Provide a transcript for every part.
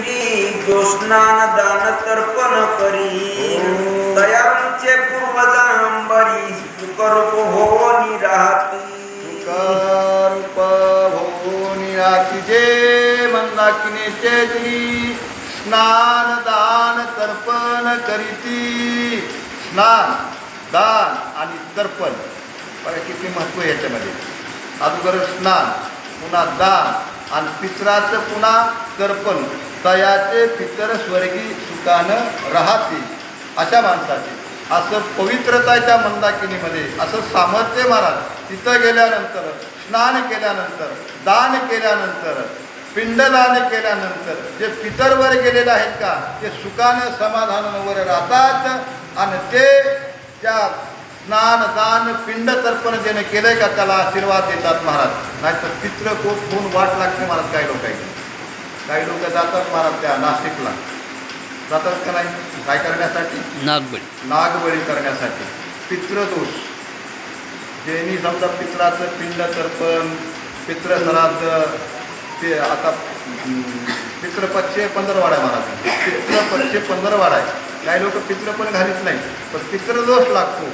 गिरी जो दान तर्पण करी. दयांचे पूर्वजांबरी सुकरूप हो राहती. रूप भोनी राखी जे मंदाकिनीचे जी स्नान दान तर्पण करीती. स्नान दान आणि तर्पण. बघा किती महत्त्व याच्यामध्ये. अगोदर स्नान पुन्हा दान आणि पितराचं पुन्हा तर्पण तयाचे पितर स्वर्गी सुखानं राहतील अशा माणसाचे. असं पवित्रताच्या मंदाकिनीमध्ये. असं सामर्थ्य महाराज तिथं गेल्यानंतर स्नान केल्यानंतर दान केल्यानंतर पिंडदान केल्यानंतर जे पितरवर गेलेले आहेत का ते सुखानं समाधानावर राहतात आणि ते त्या स्नान दान पिंड तर्पण ज्याने केलंय का त्याला आशीर्वाद देतात महाराज. नाहीतर पित्र कोण होऊन वाट लागते महाराज काही लोकांची. काही लोक जातात महाराज त्या नाशिकला. जातात का नाही? काय करण्यासाठी? नागबळी. नागबळी करण्यासाठी. पितृदोष ज्यांनी समजा पित्राचं पिंड तर्पण पित्र श्राद्ध ते आता पितृपक्षे पंधरवाडा महाराज पितृपक्षे पंधरवाडा आहे. काही लोक पित्र पण घालीत नाही पण पितृदोष लागतो.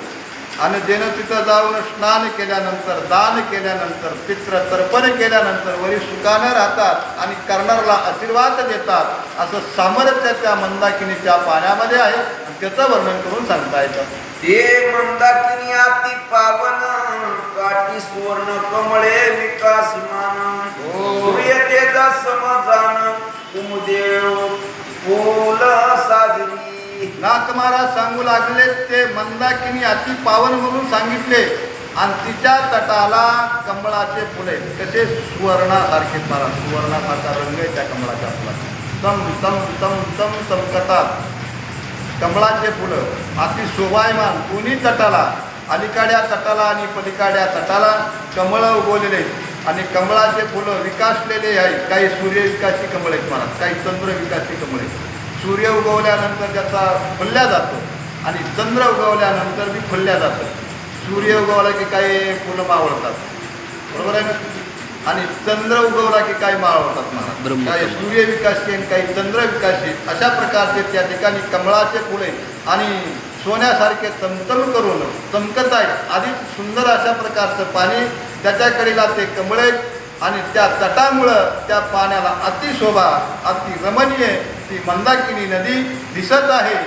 आणि ज्यानं तिथं जाऊन स्नान केल्यानंतर दान केल्यानंतर पित्र तर्पण केल्यानंतर वरी सुखानं राहतात आणि करणाऱ्याला आशीर्वाद देतात असं सामर्थ्य त्या मंदाकिनीच्या पाण्यामध्ये आहे. आणि त्याचं वर्णन करून सांगता येतं. ते मंदाकिनी अति पावन काठी सुवर्ण कमळे विकासमान. हो. सूर्य तेजा समजान कुमदेव साजरी नाथ महाराज सांगू लागले ते मंदाकिनी अति पावन म्हणून सांगितले. आणि तिच्या तटाला कमळाचे फुले. कसे सुवर्णासारखे महाराज सुवर्णासारखा रंग आहे त्या कमळाच्या फुलाचा. सम सम सम सम समकतात कमळाचे फुलं अति शोभायमान. कोणी तटाला अलीकाड्या तटाला आणि पलीकाड्या तटाला कमळं उगवलेले. आणि कमळाचे फुलं विकासलेले आहेत. काही सूर्यविकासी कमळ आहेत महाराज काही चंद्र विकासी कमळ आहेत. सूर्य उगवल्यानंतर त्याचा फुलल्या जातो आणि चंद्र उगवल्यानंतर बी फुलल्या जातं. सूर्य उगवला की काही फुलं मावळतात. बरोबर आहे ना? आणि चंद्र उगवला की काही मावळतात ब्रह्मचंद्र. काही सूर्य विकासी आणि काही चंद्र विकासी अशा प्रकारचे त्या ठिकाणी कमळाचे फुले आणि सोन्यासारखे चमचम करून चमकत आहेत. अधिक सुंदर अशा प्रकारचं पाणी त्याच्याकडेला ते कमळे आणि त्या तटामुळं त्या पाण्याला अतिशोभा अति रमणीय ती मंदाकिनी नदी दिसत आहे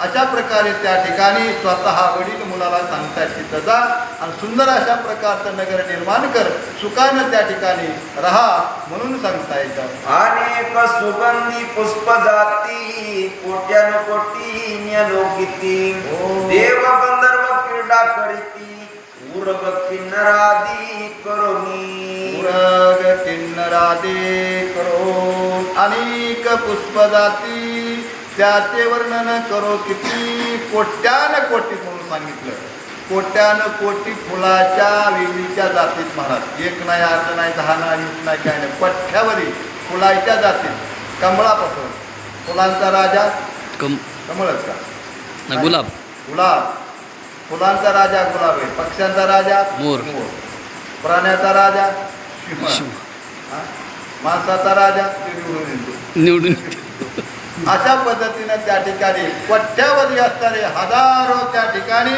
अशा प्रकारे त्या ठिकाणी स्वतः वडील मुलाला सांगतात तिथं जा आणि सुंदर अशा प्रकारचं नगर निर्माण कर सुखानं त्या ठिकाणी राहा म्हणून सांगता येतं अनेक सुगंधी पुष्प जाती कोट्यानुकोटी हो. देव गंधर्व क्रीडा करीती उर्ग किन्नरादी करोनी उरग किन्नरादे करो। अनेक पुष्प जाती त्याचे वर्णन करो किती? कोट्यान कोटी म्हणून सांगितलं. कोट्यान कोटी फुलाच्या वेलीच्या जातीत महाराज. एक नाही अर्ध नाही दहा नाही वीस नाही काय नाही. पठ्ठ्यावरील फुलाच्या जातीत. कमळापासून. फुलांचा राजा? कम कमळच का? गुलाब. गुलाब. फुलांचा राजा गुलाब आहे. पक्ष्यांचा राजा? मोर. प्राण्याचा राजा? माणसाचा राजा तो निवडून येतो. निवडून अशा पद्धतीनं त्या ठिकाणी पठ्ठ्यावधी असणारे हजारो त्या ठिकाणी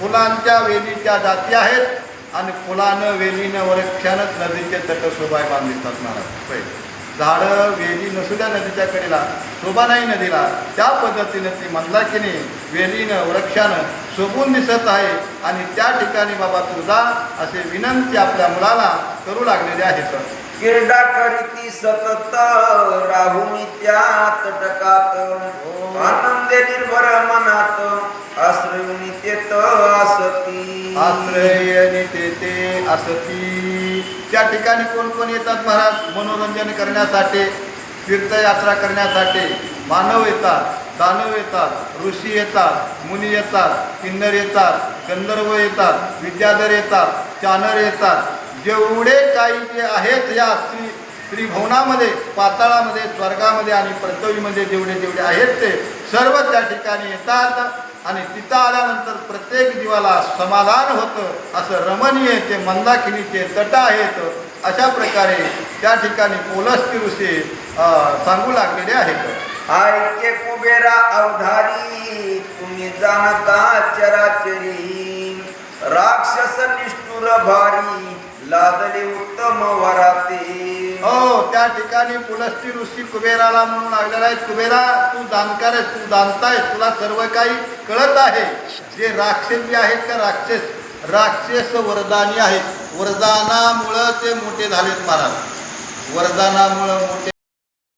फुलांच्या वेलीच्या जाती आहेत आणि फुलानं वेलीनं वृक्षानंच नदीचे तट शोभाय महाराज. पहिले झाडं वेली नसू द्या नदीच्या कडेला शोभा नाही नदीला. त्या पद्धतीनं ती मंदाकिनी वेलीनं वृक्षानं शोभून दिसत आहे आणि त्या ठिकाणी बाबा तुझा असे विनंती आपल्या मुलाला करू लागलेले आहेत. क्रीडा करीती सतत राहुनी त्या तटकात आनंदे निर्भर मनात आश्रयुनी तेत असती आश्रय निते ते असती त्या ठिकाणी कोण कोण येतात महाराज? मनोरंजन करण्यासाठी तीर्थयात्रा करण्यासाठी मानव येतात दानव येतात ऋषी येतात मुनी येतात किन्नर येतात गंधर्व येतात विद्याधर येतात चानर येतात जेवढे काही जे आहेत या स्त्री त्रिभुवनामध्ये पाताळामध्ये स्वर्गामध्ये आणि पृथ्वीमध्ये जेवढे जेवढे आहेत ते सर्व त्या ठिकाणी येतात. आणि तिथं आल्यानंतर प्रत्येक जीवाला समाधान होतं. असं रमणीय ते मंदाकिनीचे तट आहेत अशा प्रकारे त्या ठिकाणी पोलस्ती ऋषी सांगू लागलेले आहेत. ऐके कुबेरा अवधारी तुम्ही जाणता चराचरी. राक्षस निष्ठुर भारी लादली उत्तम वराती. हो त्या ठिकाणी पुलस्ती ऋषी कुबेराला म्हणून लागलेला आहे कुबेरा तू जाणकार आहेस तू जाणताय तुला सर्व काही कळत आहे. जे राक्षस जे आहेत का राक्षस? राक्षस वरदानी आहेत. वरदानामुळं ते मोठे झालेत महाराज. वरदानामुळं मोठे